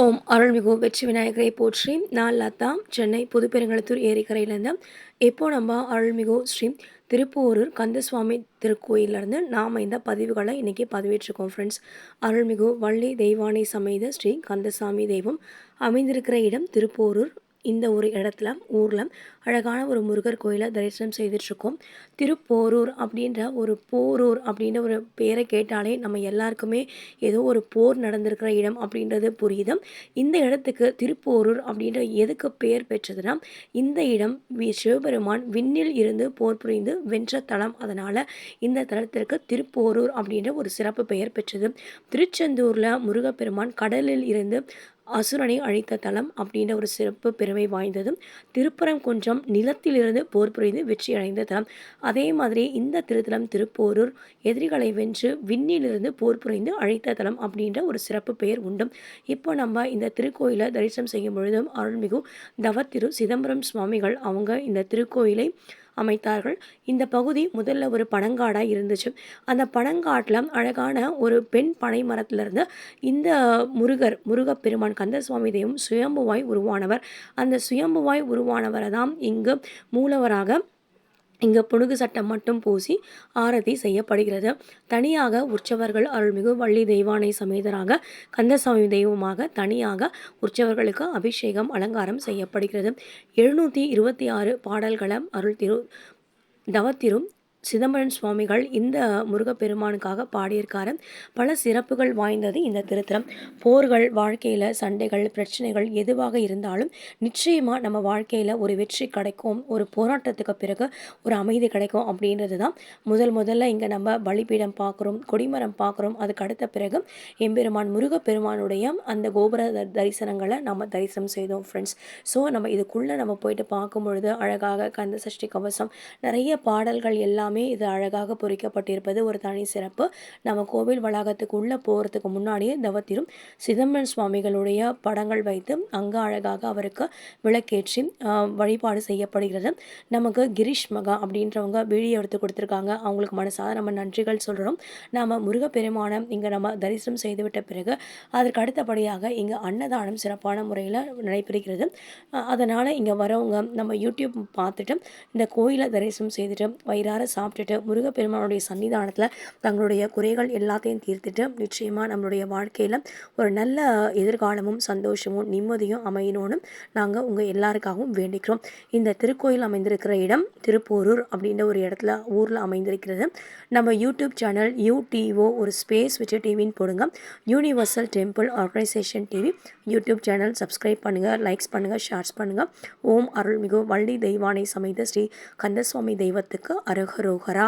ஓம் அருள்மிகு வெற்றி விநாயகரை போற்றி. நான் லதா சென்னை புதுப்பெருங்குளத்தூர் ஏரிக்கரையிலேருந்து. இப்போ நம்ம அருள்மிகு ஸ்ரீ திருப்பூரூர் கந்தசுவாமி திருக்கோயிலேருந்து நாம் இந்த பதிவுகளை இன்றைக்கி பதிவேற்றிருக்கோம் ஃப்ரெண்ட்ஸ் அருள்மிகு வள்ளி தெய்வானை சமேத ஸ்ரீ கந்தசாமி தெய்வம். அமைந்திருக்கிற இடம் திருப்பூரூர். இந்த ஒரு இடத்துல ஊரில் அழகான ஒரு முருகர் கோயிலை தரிசனம் செய்துட்ருக்கோம் திருப்போரூர் அப்படின்ற ஒரு போரூர் அப்படின்ற ஒரு பேரை கேட்டாலே நம்ம எல்லாருக்குமே ஏதோ ஒரு போர் நடந்திருக்கிற இடம் அப்படின்றது புரியுது. இந்த இடத்துக்கு திருப்போரூர் அப்படின்ற எதுக்கு பெயர் பெற்றதுன்னா இந்த இடம் சிவபெருமான் விண்ணில் இருந்து போர் புரிந்து வென்ற தலம். அதனால் இந்த தலத்திற்கு திருப்போரூர் அப்படின்ற ஒரு சிறப்பு பெயர் பெற்றது. திருச்செந்தூரில் முருகப்பெருமான் கடலில் இருந்து அசுரனை அழித்த தலம் அப்படின்ற ஒரு சிறப்பு பெருமை வாய்ந்ததும் திருப்பரங்குன்றம் நிலத்திலிருந்து போர் புரிந்து வெற்றி அடைந்த தலம். அதே மாதிரி இந்த திருத்தலம் திருப்போரூர் எதிரிகளை வென்று விண்ணிலிருந்து போர் புரிந்து அழைத்த தலம் அப்படின்ற ஒரு சிறப்பு பெயர் உண்டு இப்போ நம்ம இந்த திருக்கோயிலை தரிசனம் செய்யும் பொழுதும் அருள்மிகு தவத்திரு சிதம்பரம் சுவாமிகள் அவங்க இந்த திருக்கோயிலை அமைத்தார்கள். இந்த பகுதி முதல்ல ஒரு பனங்காடாக இருந்துச்சு. அந்த பனங்காட்டில் அழகான ஒரு பெண் பனை மரத்திலிருந்து இந்த முருகர் முருகப்பெருமான் கந்தசுவாமி தெய்வம் சுயம்புவாய் உருவானவர். அந்த சுயம்புவாய் உருவானவரை தான் இங்கு மூலவராக இங்கே புனுகு சட்டம் மட்டும் பூசி ஆரத்தி செய்யப்படுகிறது. தனியாக உற்சவர்கள் அருள்மிகு வள்ளி தெய்வானை சமேதராக கந்தசாமி தெய்வமாக தனியாக உற்சவர்களுக்கு அபிஷேகம் அலங்காரம் செய்யப்படுகிறது. எழுநூற்றி இருபத்தி ஆறு பாடல்களம் அருள் திரு தவத்திரும் சிதம்பரம் சுவாமிகள் இந்த முருகப்பெருமானுக்காக பாடியிருக்காரு. பல சிறப்புகள் வாய்ந்தது இந்த திருத்தலம். போர்கள் வாழ்க்கையில் சண்டைகள் பிரச்சனைகள் எதுவாக இருந்தாலும் நிச்சயமாக நம்ம வாழ்க்கையில் ஒரு வெற்றி கிடைக்கும் ஒரு போராட்டத்துக்கு பிறகு ஒரு அமைதி கிடைக்கும் அப்படின்றது தான் முதல் முதல்ல இங்கே நம்ம பலிபீடம் பார்க்குறோம் கொடிமரம் பார்க்குறோம் அதுக்கு அடுத்த பிறகு எம்பெருமான் முருகப்பெருமானுடைய அந்த கோபுர தரிசனங்களை நம்ம தரிசனம் செய்தோம் ஃப்ரெண்ட்ஸ் ஸோ நம்ம இதுக்குள்ளே நம்ம போயிட்டு பார்க்கும் பொழுது அழகாக கந்த சஷ்டி கவசம் நிறைய பாடல்கள் எல்லாம் எல்லாமே இது அழகாக பொறிக்கப்பட்டிருப்பது ஒரு தனி சிறப்பு. நம்ம கோவில் வளாகத்துக்கு உள்ளே போகிறதுக்கு முன்னாடியே தவத்திலும் சிதம்பரம் சுவாமிகளுடைய படங்கள் வைத்து அங்கே அழகாக அவருக்கு விளக்கேற்றி வழிபாடு செய்யப்படுகிறது. நமக்கு கிரீஷ் மகா அப்படின்றவங்க வீடியோ எடுத்து கொடுத்துருக்காங்க. அவங்களுக்கு மனசாக நம்ம நன்றிகள் சொல்கிறோம் நாம் முருகப்பெருமானை இங்கே நம்ம தரிசனம் செய்துவிட்ட பிறகு அதற்கு அடுத்தபடியாக இங்கே அன்னதானம் சிறப்பான முறையில் நடைபெறுகிறது. அதனால் இங்கே வரவங்க நம்ம யூடியூப் பார்த்துட்டு இந்த கோயிலை தரிசனம் செய்துட்டு வயிறார சா சாப்பிட்டுட்டு முருகப்பெருமானுடைய சன்னிதானத்தில் தங்களுடைய குறைகள் எல்லாத்தையும் தீர்த்துட்டு நிச்சயமாக நம்மளுடைய வாழ்க்கையில் ஒரு நல்ல எதிர்காலமும் சந்தோஷமும் நிம்மதியும் அமையணும்னு நாங்கள் உங்கள் எல்லாருக்காகவும் வேண்டிக்கிறோம். இந்த திருக்கோயில் அமைந்திருக்கிற இடம் திருப்போரூர் அப்படின்ற ஒரு இடத்துல ஊரில் அமைந்திருக்கிறது. நம்ம யூடியூப் சேனல் யூடிஓ ஒரு ஸ்பேஸ் வச்சு டிவின்னு போடுங்க. Universal temple organisation TV. YouTube channel subscribe பண்ணுங்கள் லைக்ஸ் பண்ணுங்கள் ஷேர்ஸ் பண்ணுங்கள் ஓம் அருள்மிகு வள்ளி தெய்வானை சமைத்த ஸ்ரீ கந்தசுவாமி தெய்வத்துக்கு அரகரோ அரோகரா